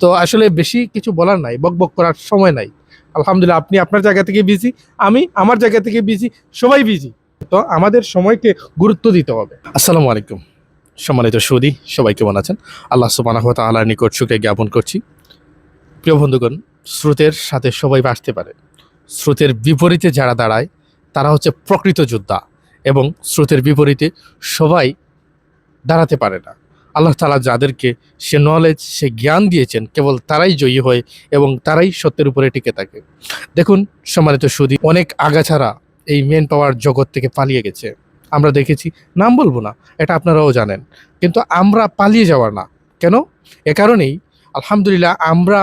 তো আসলে বেশি কিছু বলার নাই, বক বক করার সময় নাই। আলহামদুলিল্লাহ, আপনি আপনার জায়গা থেকে বিজি আমি আমার জায়গা থেকে বিজি সবাই বিজি তো আমাদের সময়কে গুরুত্ব দিতে হবে। আসসালামু আলাইকুম। সম্মানিত সুদী, সবাই কেমন আছেন? আল্লাহ সুবানাহ তাআলার নিকট সুখে জ্ঞাপন করছি। প্রিয় বন্ধুগণ, স্রোতের সাথে সবাই বাঁচতে পারে। স্রোতের বিপরীতে যারা দাঁড়ায়, তারা হচ্ছে প্রকৃত যোদ্ধা এবং স্রোতের বিপরীতে সবাই দাঁড়াতে পারে না। আল্লাহ তালা যাদেরকে সে নলেজ সে জ্ঞান দিয়েছেন, কেবল তারাই জয়ী হয় এবং তারাই সত্যের উপরে টিকে থাকে। দেখুন, সম্মানিত সুদী অনেক আগাছারা এই মেন পাওয়ার জগৎ থেকে পালিয়ে গেছে। আমরা দেখেছি, নাম বলব না, এটা আপনারাও জানেন। কিন্তু আমরা পালিয়ে যাওয়ার না। কেন? এ কারণেই, আলহামদুলিল্লাহ, আমরা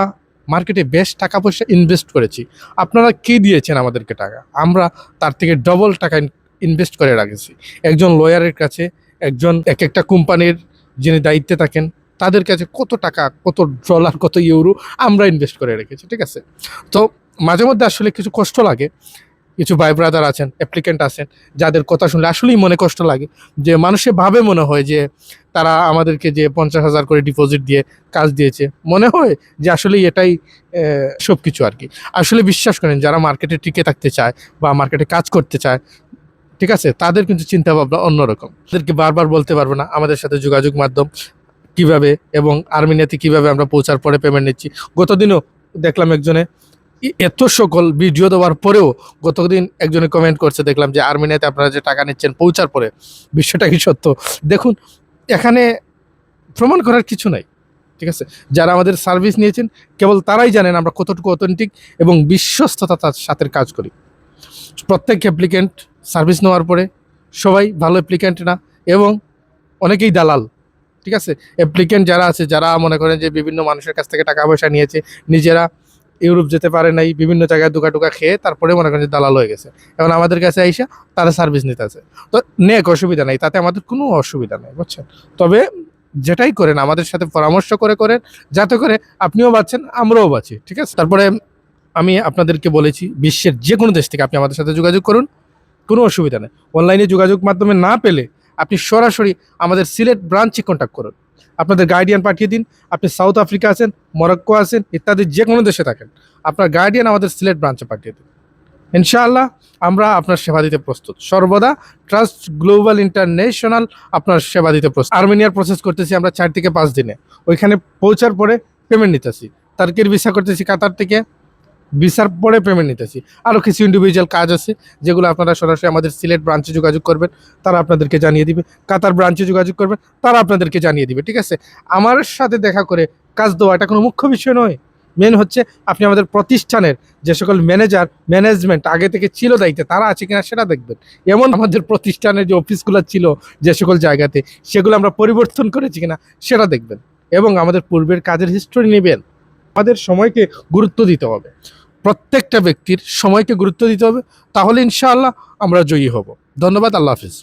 মার্কেটে বেশ টাকা পয়সা ইনভেস্ট করেছি। আপনারা কে দিয়েছেন আমাদেরকে টাকা? আমরা তার থেকে ডবল টাকা ইনভেস্ট করে রাখেছি। একজন লয়ারের কাছে, একজন এক একটা কোম্পানির যিনি দায়িত্বে থাকেন, তাদের কাছে কত টাকা, কত ডলার কত ইউরো আমরা ইনভেস্ট করে রেখেছি, ঠিক আছে? তো মাঝে মধ্যে আসলে কিছু কষ্ট লাগে। কিছু ভাই ব্রাদার আছেন অ্যাপ্লিকেন্ট আছেন, যাদের কথা শুনলে আসলেই মনে কষ্ট লাগে। যে মানুষে ভাবে মনে হয় যে তারা আমাদেরকে যে পঞ্চাশ হাজার করে ডিপোজিট দিয়ে কাজ দিয়েছে। মনে হয় যে আসলেই এটাই সব কিছু আর কি। আসলে বিশ্বাস করেন, যারা মার্কেটে টিকে থাকতে চায় বা মার্কেটে কাজ করতে চায় ঠিক আছে? তাদের কিন্তু চিন্তা ভাবনা অন্যরকম। তাদেরকে বারবার বলতে পারব না, আমাদের সাথে যোগাযোগ মাধ্যম কীভাবে এবং আর্মিনিয়াতে কীভাবে আমরা পৌঁছার পরে পেমেন্ট নিচ্ছি। গতদিনও দেখলাম একজনে এত সকল ভিডিও দেওয়ার পরেও গতদিন একজনে কমেন্ট করছে, দেখলাম যে আর্মিনিয়াতে আপনারা যে টাকা নিচ্ছেন পৌঁছার পরে, বিষয়টা কি সত্য? দেখুন, এখানে প্রমাণ করার কিছু নাই, ঠিক আছে? যারা আমাদের সার্ভিস নিয়েছেন, কেবল তারাই জানেন আমরা কতটুকু অথেন্টিক এবং বিশ্বস্ততার সাথে কাজ করি। প্রত্যেক অ্যাপ্লিকেন্ট সার্ভিস নেওয়ার পরে সবাই ভালো অ্যাপ্লিকেন্ট না এবং অনেকেই দালাল, ঠিক আছে? অ্যাপ্লিকেন্ট যারা আছে, যারা মনে করেন যে বিভিন্ন মানুষের কাছ থেকে টাকা পয়সা নিয়েছে, নিজেরা ইউরোপ যেতে পারে নাই, বিভিন্ন জায়গায় দুকা টুকা খেয়ে তারপরে মনে করেন যে দালাল হয়ে গেছে। এখন আমাদের কাছে আইসা তারা সার্ভিস নিতে আছে। তো নেক অসুবিধা নেই, তাতে আমাদের কোনো অসুবিধা নেই, বুঝছেন? তবে যেটাই করেন, আমাদের সাথে পরামর্শ করে করেন, যাতে করে আপনিও বাঁচছেন আমরাও বাঁচি, ঠিক আছে? তারপরে আমি আপনাদেরকে বলেছি, বিশ্বের যে কোনো দেশ থেকে আপনি আমাদের সাথে যোগাযোগ করুন। কোনো অসুবিধা নেই। অনলাইনে যোগাযোগ মাধ্যমে না পেলে আপনি সরাসরি আমাদের সিলেট ব্রাঞ্চে কন্ট্যাক্ট করুন। আপনাদের গার্ডিয়ান পাঠিয়ে দিন। আপনি সাউথ আফ্রিকা আছেন মরক্কো আছেন, ইত্যাদি যে কোনো দেশে থাকেন। আপনার গার্ডিয়ান আমাদের সিলেট ব্রাঞ্চে পাঠিয়ে দিন। ইনশাআল্লাহ আমরা আপনার সেবা দিতে প্রস্তুত। সর্বদা ট্রাস্ট গ্লোবাল ইন্টারন্যাশনাল আপনার সেবা দিতে প্রস্তুত। আর্মেনিয়ার প্রসেস করতেছি আমরা চার থেকে পাঁচ দিনে। ওইখানে পৌঁছার পরে পেমেন্ট নিতেছি। তার্কির ভিসা করতেছি কাতার থেকে। ভিসার পরে পেমেন্ট নিতেছি। আরও কিছু ইন্ডিভিজুয়াল কাজ আছে, যেগুলো আপনারা সরাসরি আমাদের সিলেট ব্রাঞ্চে যোগাযোগ করবেন, তারা আপনাদেরকে জানিয়ে দিবে। কাতার ব্রাঞ্চে যোগাযোগ করবেন, তারা আপনাদেরকে জানিয়ে দিবে, ঠিক আছে? আমার সাথে দেখা করে কাজ দেওয়া এটা কোনো মুখ্য বিষয় নয়। মেন হচ্ছে আপনি আমাদের প্রতিষ্ঠানের যে সকল ম্যানেজার ম্যানেজমেন্ট আগে থেকে ছিল দায়িত্বে, তারা আছে কিনা সেটা দেখবেন। এমন আমাদের প্রতিষ্ঠানের যে অফিসগুলো ছিল যে সকল জায়গাতে, সেগুলো আমরা পরিবর্তন করেছি কিনা সেটা দেখবেন। এবং আমাদের পূর্বের কাজের হিস্টোরি নেবেন। আমাদের সময়কে গুরুত্ব দিতে হবে। প্রত্যেকটা ব্যক্তির সময়কে গুরুত্ব দিতে হবে তাহলে ইনশাআল্লাহ আমরা জয়ী হব। ধন্যবাদ আল্লাহ হাফিজ।